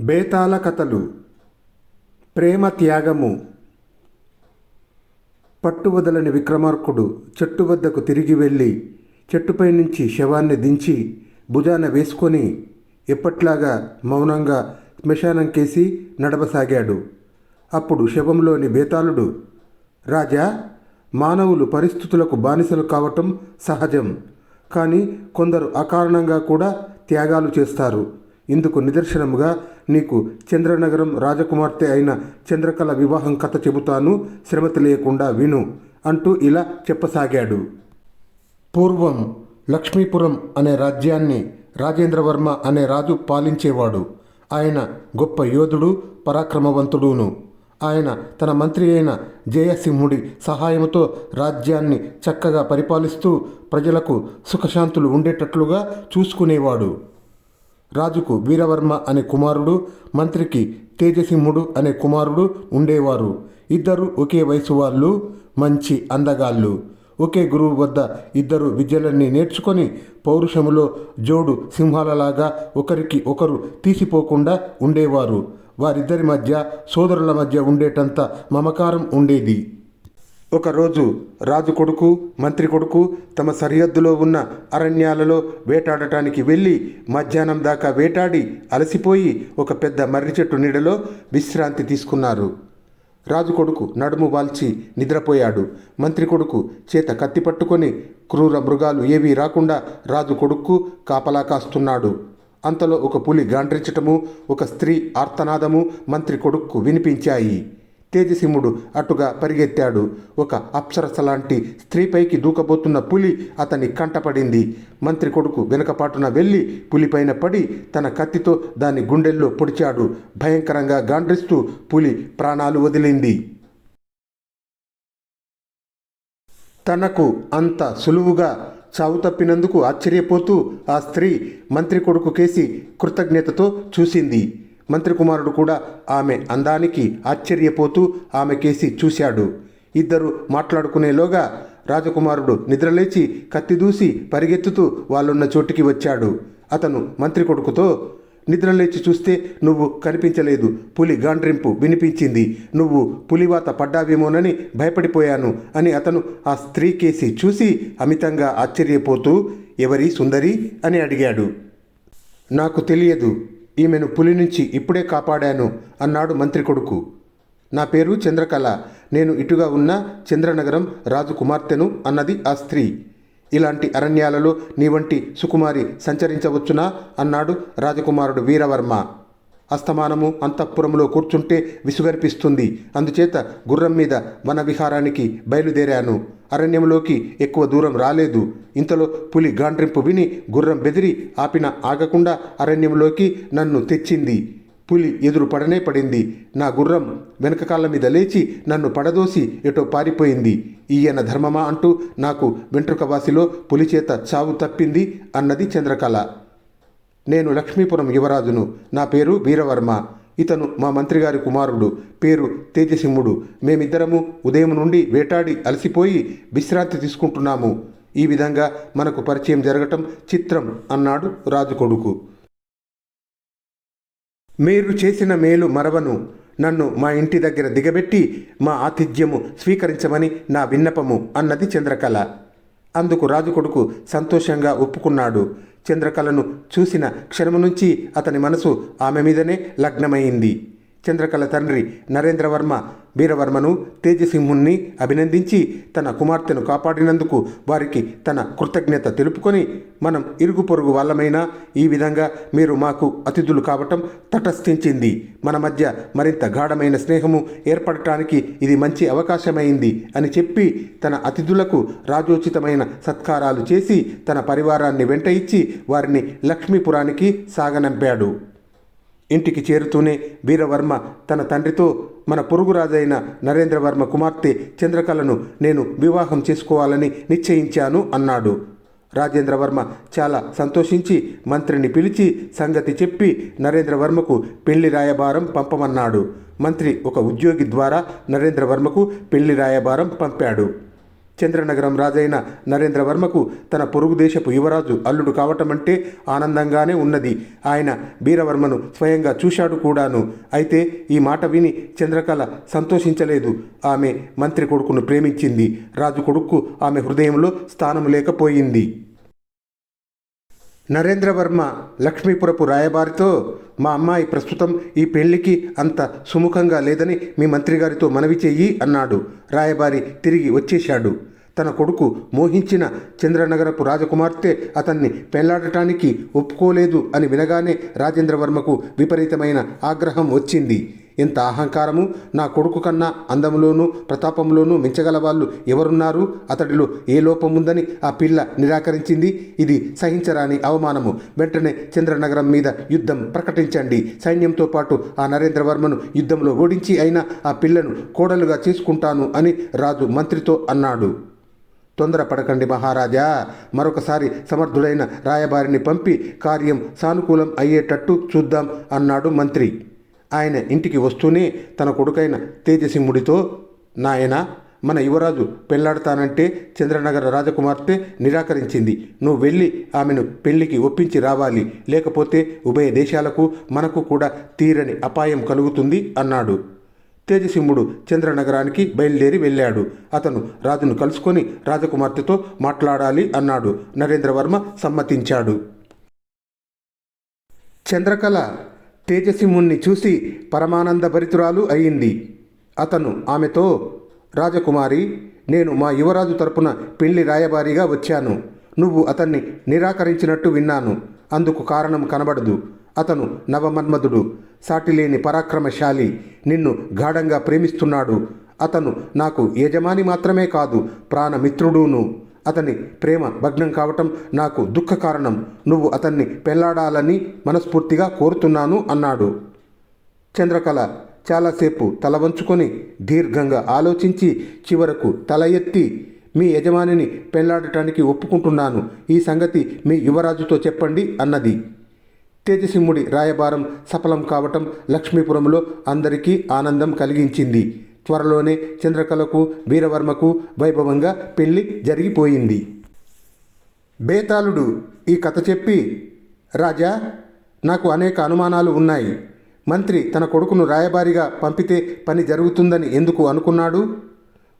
బేతాళ కథలు ప్రేమ త్యాగము. పట్టువదలని విక్రమార్కుడు చెట్టు వద్దకు తిరిగి వెళ్ళి చెట్టుపై నుంచి శవాన్ని దించి భుజాన వేసుకొని ఎప్పట్లాగా మౌనంగా శ్మశానం కేసి నడవసాగాడు. అప్పుడు శవంలోని బేతాళుడు రాజా మానవులు పరిస్థితులకు బానిసలు కావటం సహజం. కానీ కొందరు అకారణంగా కూడా త్యాగాలు చేస్తారు. ఇందుకు నిదర్శనముగా నీకు చంద్రనగరం రాజకుమార్తె అయిన చంద్రకళ వివాహం కథ చెబుతాను శ్రమతి లేకుండా విను అంటూ ఇలా చెప్పసాగాడు. పూర్వం లక్ష్మీపురం అనే రాజ్యాన్ని రాజేంద్రవర్మ అనే రాజు పాలించేవాడు. ఆయన గొప్ప యోధుడు పరాక్రమవంతుడును. ఆయన తన మంత్రి అయిన జయసింహుడి సహాయంతో రాజ్యాన్ని చక్కగా పరిపాలిస్తూ ప్రజలకు సుఖశాంతులు ఉండేటట్లుగా చూసుకునేవాడు. రాజుకు వీరవర్మ అనే కుమారుడు మంత్రికి తేజసింహుడు అనే కుమారుడు ఉండేవారు. ఇద్దరు ఒకే వయసు వాళ్ళు మంచి అందగాళ్ళు. ఒకే గురువు వద్ద ఇద్దరు విద్యలన్నీ నేర్చుకొని పౌరుషములో జోడు సింహాలలాగా ఒకరికి ఒకరు తీసిపోకుండా ఉండేవారు. వారిద్దరి మధ్య సోదరుల మధ్య ఉండేటంత మమకారం ఉండేది. ఒకరోజు రాజు కొడుకు మంత్రి కొడుకు తమ సరిహద్దులో ఉన్న అరణ్యాలలో వేటాడటానికి వెళ్ళి మధ్యాహ్నం దాకా వేటాడి అలసిపోయి ఒక పెద్ద మర్రి చెట్టు నీడలో విశ్రాంతి తీసుకున్నారు. రాజు కొడుకు నడుము వాల్చి నిద్రపోయాడు. మంత్రి కొడుకు చేత కత్తి పట్టుకొని క్రూర మృగాలు ఏవీ రాకుండా రాజు కొడుకు కాపలా కాస్తున్నాడు. అంతలో ఒక పులి గాండ్రించటము ఒక స్త్రీ ఆర్తనాదము మంత్రి కొడుక్కు వినిపించాయి. తేజసింహుడు అటుగా పరిగెత్తాడు. ఒక అప్సరస లాంటి స్త్రీపైకి దూకబోతున్న పులి అతని కంటపడింది. మంత్రి కొడుకు వెనకపాటున వెళ్ళి పులిపైన పడి తన కత్తితో దాని గుండెల్లో పొడిచాడు. భయంకరంగా గాండ్రిస్తూ పులి ప్రాణాలు వదిలింది. తనకు అంత సులువుగా చావు తప్పినందుకు ఆశ్చర్యపోతూ ఆ స్త్రీ మంత్రి కొడుకు కేసి కృతజ్ఞతతో చూసింది. మంత్రి కుమారుడు కూడా ఆమె అందానికి ఆశ్చర్యపోతూ ఆమె కేసి చూశాడు. ఇద్దరు మాట్లాడుకునేలోగా రాజకుమారుడు నిద్రలేచి కత్తిదూసి పరిగెత్తుతూ వాళ్ళున్న చోటికి వచ్చాడు. అతను మంత్రి కొడుకుతో నిద్రలేచి చూస్తే నువ్వు కనిపించలేదు. పులి గాండ్రింపు వినిపించింది. నువ్వు పులివాత పడ్డావేమోనని భయపడిపోయాను అని అతను ఆ స్త్రీ కేసి చూసి అమితంగా ఆశ్చర్యపోతూ ఎవరి సుందరి? అని అడిగాడు. నాకు తెలియదు. ఈమెను పులి నుంచి ఇప్పుడే కాపాడాను అన్నాడు మంత్రి కొడుకు. నా పేరు చంద్రకళ నేను ఇటుగా ఉన్న చంద్రనగరం రాజు కుమార్తెను అన్నది ఆ స్త్రీ. ఇలాంటి అరణ్యాలలో నీ వంటి సుకుమారి సంచరించవచ్చునా? అన్నాడు రాజకుమారుడు వీరవర్మ. అస్తమానము అంతఃపురంలో కూర్చుంటే విసుగర్పిస్తుంది. అందుచేత గుర్రం మీద వన విహారానికి బయలుదేరాను. అరణ్యంలోకి ఎక్కువ దూరం రాలేదు. ఇంతలో పులి గాండ్రింపు విని గుర్రం బెదిరి ఆపిన ఆగకుండా అరణ్యంలోకి నన్ను తెచ్చింది. పులి ఎదురు పడనే పడింది. నా గుర్రం వెనక కాళ్ళ మీద లేచి నన్ను పడదోసి ఎటో పారిపోయింది. ఈయన ధర్మమా అంటూ నాకు వెంట్రుకవాసిలో పులి చేత చావు తప్పింది అన్నది చంద్రకళ. నేను లక్ష్మీపురం యువరాజును. నా పేరు వీరవర్మ. ఇతను మా మంత్రిగారి కుమారుడు. పేరు తేజసింహుడు. మేమిద్దరము ఉదయం నుండి వేటాడి అలసిపోయి విశ్రాంతి తీసుకుంటున్నాము. ఈ విధంగా మనకు పరిచయం జరగటం చిత్రం అన్నాడు రాజు కొడుకు. మీరు చేసిన మేలు మరవను. నన్ను మా ఇంటి దగ్గర దిగబెట్టి మా ఆతిథ్యము స్వీకరించమని నా విన్నపము అన్నది చంద్రకళ. అందుకు రాజు కొడుకు సంతోషంగా ఒప్పుకున్నాడు. చంద్రకళను చూసిన క్షణము నుంచి అతని మనసు ఆమె మీదనే లగ్నమైంది. చంద్రకళ తండ్రి నరేంద్రవర్మ వీరవర్మను తేజసింహుణ్ణి అభినందించి తన కుమార్తెను కాపాడినందుకు వారికి తన కృతజ్ఞత తెలుపుకొని మనం ఇరుగు పొరుగు వాళ్ళమైనా ఈ విధంగా మీరు మాకు అతిథులు కావటం తటస్థించింది. మన మధ్య మరింత గాఢమైన స్నేహము ఏర్పడటానికి ఇది మంచి అవకాశమైంది అని చెప్పి తన అతిథులకు రాజోచితమైన సత్కారాలు చేసి తన పరివారాన్ని వెంట ఇచ్చి వారిని లక్ష్మీపురానికి సాగనంపాడు. ఇంటికి చేరుతూనే వీరవర్మ తన తండ్రితో మన పొరుగురాజైన నరేంద్రవర్మ కుమార్తె చంద్రకళను నేను వివాహం చేసుకోవాలని నిశ్చయించాను అన్నాడు. రాజేంద్రవర్మ చాలా సంతోషించి మంత్రిని పిలిచి సంగతి చెప్పి నరేంద్రవర్మకు పెళ్ళి రాయబారం పంపమన్నాడు. మంత్రి ఒక ఉద్యోగి ద్వారా నరేంద్రవర్మకు పెళ్ళి రాయబారం పంపాడు. చంద్రనగరం రాజైన నరేంద్రవర్మకు తన పొరుగు దేశపు యువరాజు అల్లుడు కావటం అంటే ఆనందంగానే ఉన్నది. ఆయన బీరవర్మను స్వయంగా చూశాడు కూడాను. అయితే ఈ మాట విని చంద్రకళ సంతోషించలేదు. ఆమె మంత్రి కొడుకును ప్రేమించింది. రాజు కొడుకు ఆమె హృదయంలో స్థానం లేకపోయింది. నరేంద్రవర్మ లక్ష్మీపురపు రాయబారితో మా అమ్మాయి ప్రస్తుతం ఈ పెళ్ళికి అంత సుముఖంగా లేదని మీ మంత్రి గారితో మనవి చెయ్యి అన్నాడు. రాయబారి తిరిగి వచ్చేశాడు. తన కొడుకు మోహించిన చంద్రనగరపు రాజకుమార్తె అతన్ని పెళ్ళాడటానికి ఒప్పుకోలేదు అని వినగానే రాజేంద్రవర్మకు విపరీతమైన ఆగ్రహం వచ్చింది. ఇంత అహంకారము నా కొడుకు కన్నా అందములోనూ ప్రతాపంలోనూ మించగల వాళ్ళు ఎవరున్నారు? అతడిలో ఏ లోపం ఉందని ఆ పిల్ల నిరాకరించింది? ఇది సహించరాని అవమానము. వెంటనే చంద్రనగరం మీద యుద్ధం ప్రకటించండి. సైన్యంతో పాటు ఆ నరేంద్రవర్మను యుద్ధంలో ఓడించి అయినా ఆ పిల్లను కోడలుగా చేసుకుంటాను అని రాజు మంత్రితో అన్నాడు. తొందరపడకండి మహారాజా. మరొకసారి సమర్థుడైన రాయబారిని పంపి కార్యం సానుకూలం అయ్యేటట్టు చూద్దాం అన్నాడు మంత్రి. ఆయన ఇంటికి వస్తూనే తన కొడుకైన తేజసింహుడితో నాయన మన యువరాజు పెళ్ళాడతానంటే చంద్రనగర రాజకుమార్తె నిరాకరించింది. నువ్వు వెళ్ళి ఆమెను పెళ్ళికి ఒప్పించి రావాలి. లేకపోతే ఉభయ దేశాలకు మనకు కూడా తీరని అపాయం కలుగుతుంది అన్నాడు. తేజసింహుడు చంద్రనగరానికి బయలుదేరి వెళ్ళాడు. అతను రాజును కలుసుకొని రాజకుమార్తెతో మాట్లాడాలి అన్నాడు. నరేంద్రవర్మ సమ్మతించాడు. చంద్రకళ తేజసింహుణ్ణి చూసి పరమానంద భరితురాలు అయింది. అతను ఆమెతో రాజకుమారి నేను మా యువరాజు తరపున పెళ్ళి రాయబారిగా వచ్చాను. నువ్వు అతన్ని నిరాకరించినట్టు విన్నాను. అందుకు కారణం కనబడదు. అతను నవమన్మధుడు సాటిలేని పరాక్రమశాలి నిన్ను గాఢంగా ప్రేమిస్తున్నాడు. అతను నాకు యజమాని మాత్రమే కాదు ప్రాణమిత్రుడును. అతని ప్రేమ భగ్నం కావటం నాకు దుఃఖ కారణం. నువ్వు అతన్ని పెళ్ళాడాలని మనస్ఫూర్తిగా కోరుతున్నాను అన్నాడు. చంద్రకళ చాలాసేపు తల వంచుకొని దీర్ఘంగా ఆలోచించి చివరకు తల ఎత్తి మీ యజమానిని పెళ్ళాడటానికి ఒప్పుకుంటున్నాను. ఈ సంగతి మీ యువరాజుతో చెప్పండి అన్నది. తేజసింహుడి రాయబారం సఫలం కావటం లక్ష్మీపురంలో అందరికీ ఆనందం కలిగించింది. త్వరలోనే చంద్రకళకు వీరవర్మకు వైభవంగా పెళ్ళి జరిగిపోయింది. బేతాళుడు ఈ కథ చెప్పి రాజా నాకు అనేక అనుమానాలు ఉన్నాయి. మంత్రి తన కొడుకును రాయబారిగా పంపితే పని జరుగుతుందని ఎందుకు అనుకున్నాడు?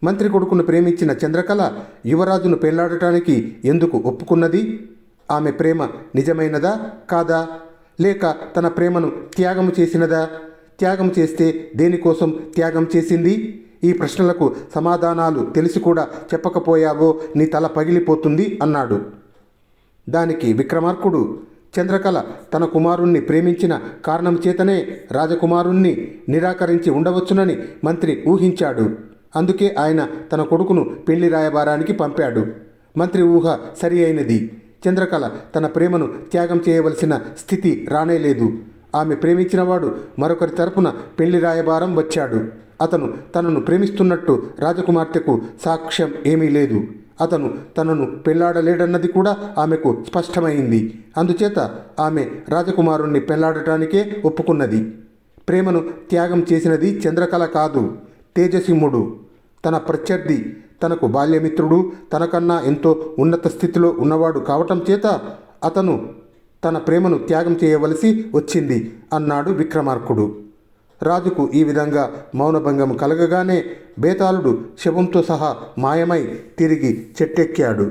మంత్రి కొడుకును ప్రేమించిన చంద్రకళ యువరాజును పెళ్ళాడటానికి ఎందుకు ఒప్పుకున్నది? ఆమె ప్రేమ నిజమైనదా కాదా? లేక తన ప్రేమను త్యాగం చేసినదా? త్యాగం చేస్తే దేనికోసం త్యాగం చేసింది? ఈ ప్రశ్నలకు సమాధానాలు తెలిసి కూడా చెప్పకపోయావో నీ తల పగిలిపోతుంది అన్నాడు. దానికి విక్రమార్కుడు చంద్రకళ తన కుమారుణ్ణి ప్రేమించిన కారణం చేతనే రాజకుమారుణ్ణి నిరాకరించి ఉండవచ్చునని మంత్రి ఊహించాడు. అందుకే ఆయన తన కొడుకును పెళ్ళి రాయబారానికి పంపాడు. మంత్రి ఊహ సరి అయినది. చంద్రకళ తన ప్రేమను త్యాగం చేయవలసిన స్థితి రానేలేదు. ఆమె ప్రేమించినవాడు మరొకరి తరపున పెళ్ళి రాయబారం వచ్చాడు. అతను తనను ప్రేమిస్తున్నట్టు రాజకుమార్తెకు సాక్ష్యం ఏమీ లేదు. అతను తనను పెళ్ళాడలేడన్నది కూడా ఆమెకు స్పష్టమైంది. అందుచేత ఆమె రాజకుమారుణ్ణి పెళ్ళాడటానికే ఒప్పుకున్నది. ప్రేమను త్యాగం చేసినది చంద్రకళ కాదు తేజసింహుడు. తన ప్రత్యర్థి తనకు బాల్యమిత్రుడు తనకన్నా ఎంతో ఉన్నత స్థితిలో ఉన్నవాడు కావటం చేత అతను తన ప్రేమను త్యాగం చేయవలసి వచ్చింది అన్నాడు విక్రమార్కుడు. రాజుకు ఈ విధంగా మౌనభంగం కలగగానే బేతాళుడు శవంతో సహా మాయమై తిరిగి చెట్టెక్కాడు.